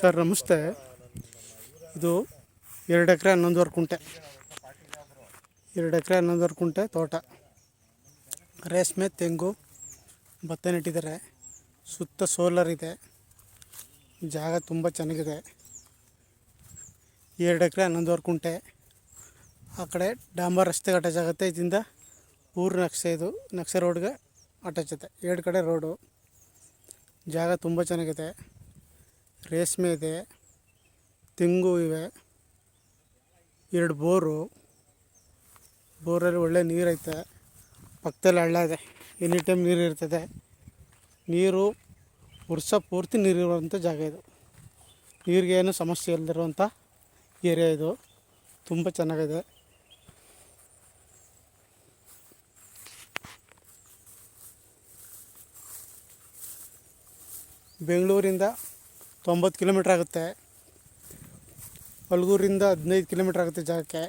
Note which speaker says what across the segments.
Speaker 1: Sir, ನಮಸ್ತೆ. ಇದು ಎರಡು ಎಕರೆ ಹನ್ನೊಂದುವರೆ ಕುಂಟೆ. ಎರಡು ಎಕರೆ ಹನ್ನೊಂದುವರೆ ಕುಂಟೆ ತೋಟ. ರೇಷ್ಮೆ, ತೆಂಗು, ಭತ್ತ ನೆಟ್ಟಿದ್ದಾರೆ. ಸುತ್ತ ಸೋಲಾರ್ ಇದೆ. ಜಾಗ ತುಂಬ ಚೆನ್ನಾಗಿದೆ. ಎರಡು ಎಕರೆ ಹನ್ನೊಂದುವರೆ ಕುಂಟೆ. ಆ ಕಡೆ ಡಾಂಬರ್ ರಸ್ತೆಗೆ ಅಟ್ಯಾಚ್ ಆಗುತ್ತೆ. ಇದರಿಂದ ಊರು ನಕ್ಷೆ ಇದು. ನಕ್ಷೆ ರೋಡ್ಗೆ ಅಟ್ಯಾಚ್ ಆಗುತ್ತೆ. ಎರಡು ಕಡೆ ರೋಡು. ಜಾಗ ತುಂಬ ಚೆನ್ನಾಗಿದೆ. ರೇಷ್ಮೆ ಇದೆ, ತೆಂಗು ಇವೆ, ಎರಡು ಬೋರು. ಬೋರಲ್ಲಿ ಒಳ್ಳೆ ನೀರೈತೆ. ಪಕ್ಕದಲ್ಲಿ ಹಳ್ಳ ಇದೆ. ಎನಿ ಟೈಮ್ ನೀರು ಇರ್ತದೆ ನೀರು ವರ್ಷ ಪೂರ್ತಿ ನೀರಿರುವಂಥ ಜಾಗ ಇದು. ನೀರಿಗೆ ಏನು ಸಮಸ್ಯೆ ಇಲ್ಲದಿರುವಂಥ ಏರಿಯಾ ಇದು. ತುಂಬ ಚೆನ್ನಾಗಿದೆ. ಬೆಂಗಳೂರಿಂದ ತೊಂಬತ್ತು ಕಿಲೋಮೀಟ್ರ್ ಆಗುತ್ತೆ. ಹಲ್ಗೂರಿಂದ ಹದಿನೈದು ಕಿಲೋಮೀಟ್ರ್ ಆಗುತ್ತೆ ಜಾಗಕ್ಕೆ.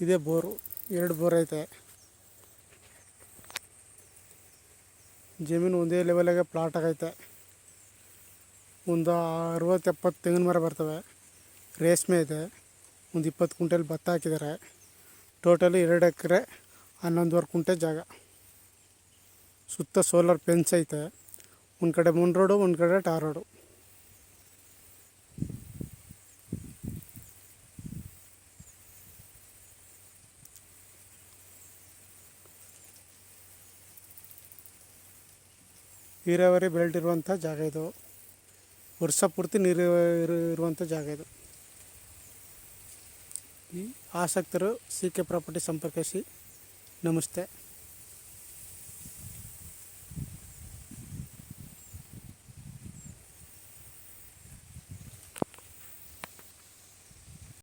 Speaker 1: ಇದೇ ಬೋರು, ಎರಡು ಬೋರ್ ಐತೆ. ಜಮೀನು ಒಂದೇ ಲೆವೆಲಾಗೆ ಪ್ಲಾಟ್ ಆಗೈತೆ. ಒಂದು ಅರವತ್ತು ಎಪ್ಪತ್ತು ತೆಂಗಿನ ಮರ ಬರ್ತವೆ. ರೇಷ್ಮೆ ಇದೆ. ಒಂದು ಇಪ್ಪತ್ತು ಕುಂಟೆಲಿ ಭತ್ತ ಹಾಕಿದ್ದಾರೆ. ಟೋಟಲಿ ಎರಡು ಎಕರೆ, ಹನ್ನೊಂದುವರೆ ಕುಂಟೆ ಜಾಗ. ಸುತ್ತ ಸೋಲಾರ್ ಪೆನ್ಸ್ ಐತೆ. ಒಂದು ಕಡೆ ಮುನ್ ರೋಡು ಒಂದು ಕಡೆ ಟಾರ್ ರೋಡು ನೀರಾವರಿ ಬೆಲ್ಟ್ ಇರುವಂಥ ಜಾಗ ಇದು. ವರ್ಷ ಪೂರ್ತಿ ನೀರು ಇರು- ಇರುವಂಥ ಜಾಗ ಇದು. ಆಸಕ್ತರು ಸಿ ಕೆ ಪ್ರಾಪರ್ಟಿ ಸಂಪರ್ಕಿಸಿ. ನಮಸ್ತೆ.